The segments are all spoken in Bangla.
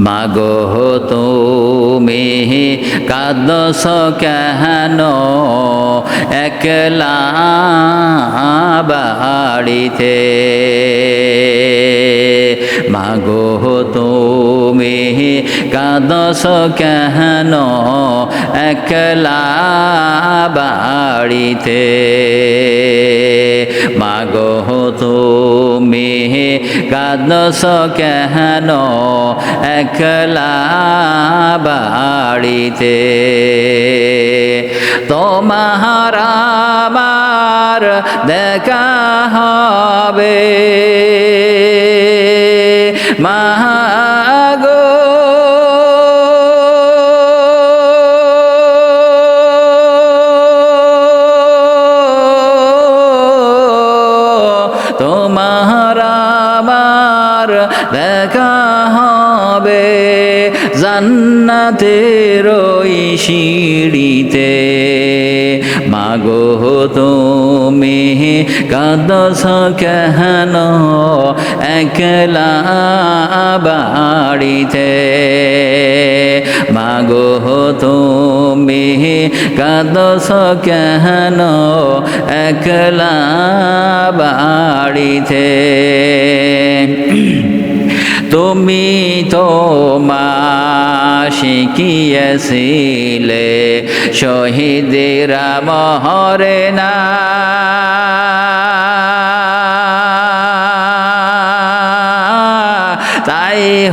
মাগো তুমি কাদস কেন? একলা বাড়িতে। মাগো তুমি কাদস কেন? একলা বাড়িতে। মাগো তুমি কাদস কেন একলা বাড়িতে। তোমার আমার দেখা হবে আমার দেখা হবে জান্নাতের ওই সিঁড়িতে। মাগো তুমি কাদস কেন একলা বাড়িতে? মাগো তুমি কাদস কেন? একলা বাড়িতে। তুমি তো শিখিয়েছিলে শহীদেরা মহরে না। তাই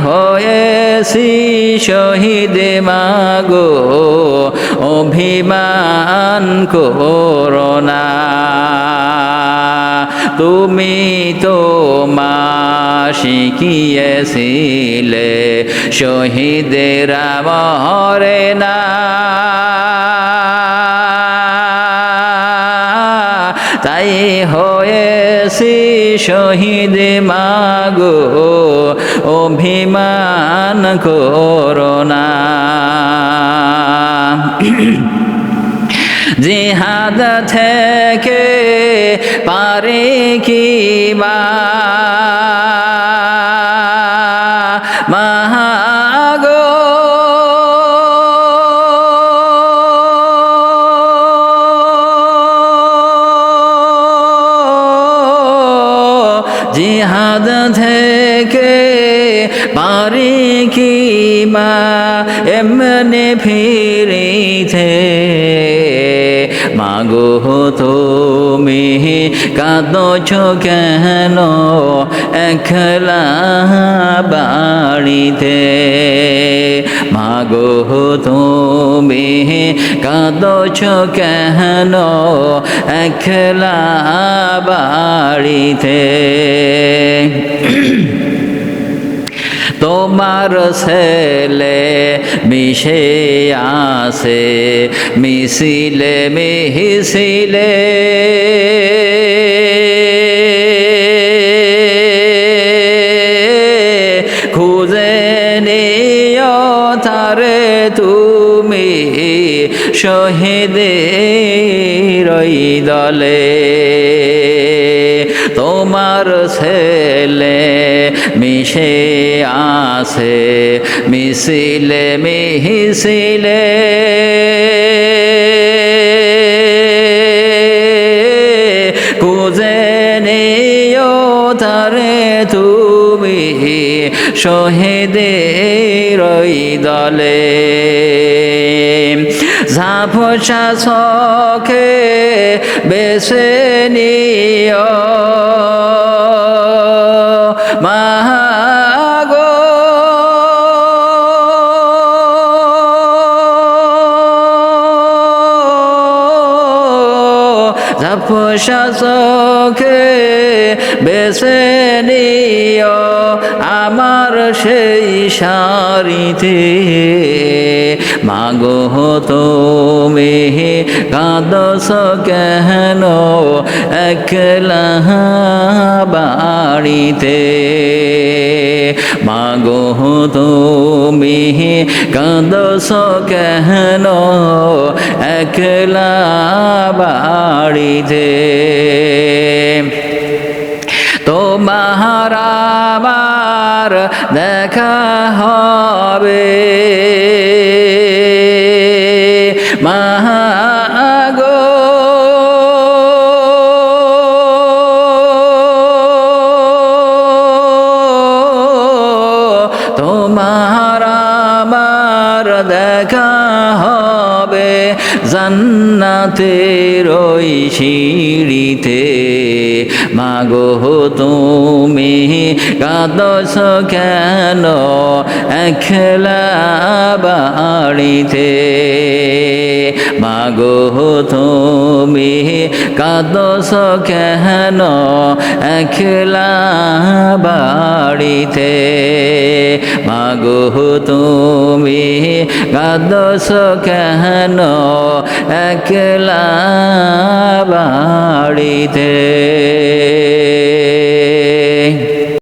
হয়েছি শহীদ মাগো, অভিমান করোনা তুমি তো মা শিখিয়েছিলে শহীদেরা মহরে না। তাই হয়েছি শহীদ মাগো অভিমান করোনা জিহাদ থেকে পারে কি বা জিহাদ থেকে পারি কি মা? এমনি ফিরিতে মাগো তুমি কাঁদছ কেন? এখলা বাড়িতে। মাগো তুমি কাঁদছ কেন? একলা বাড়িতে। তোমার ছেলে মিশে আসে মিশিলে মিহিছিলে তুমি শহীদের দলে। তোমার ছেলে মিশে আসে মিছিলে মিহিছিলে নিও তারে তুমি শহীদের দলে। ঝাঁপসা সখে বেছে নিও। ঝাপসা শখে বেছে নিও আমার সেই সারিতে। মাগো তুমি কাঁদস কেন? একলা বাড়িতে মাগো তুমি কাঁদস কেন? একলা বাড়িতে তোমার মহারাবার দেখা হয় দেখা হবে জান্নাতের ওই সিঁড়িতে। মাগো তুমি কাদস কেন একলা বাড়িতে? মাগো তুমি কাদস কেন একলা বাড়িতে? মাগো তুমি কাদস কেন একলা বাড়িতে?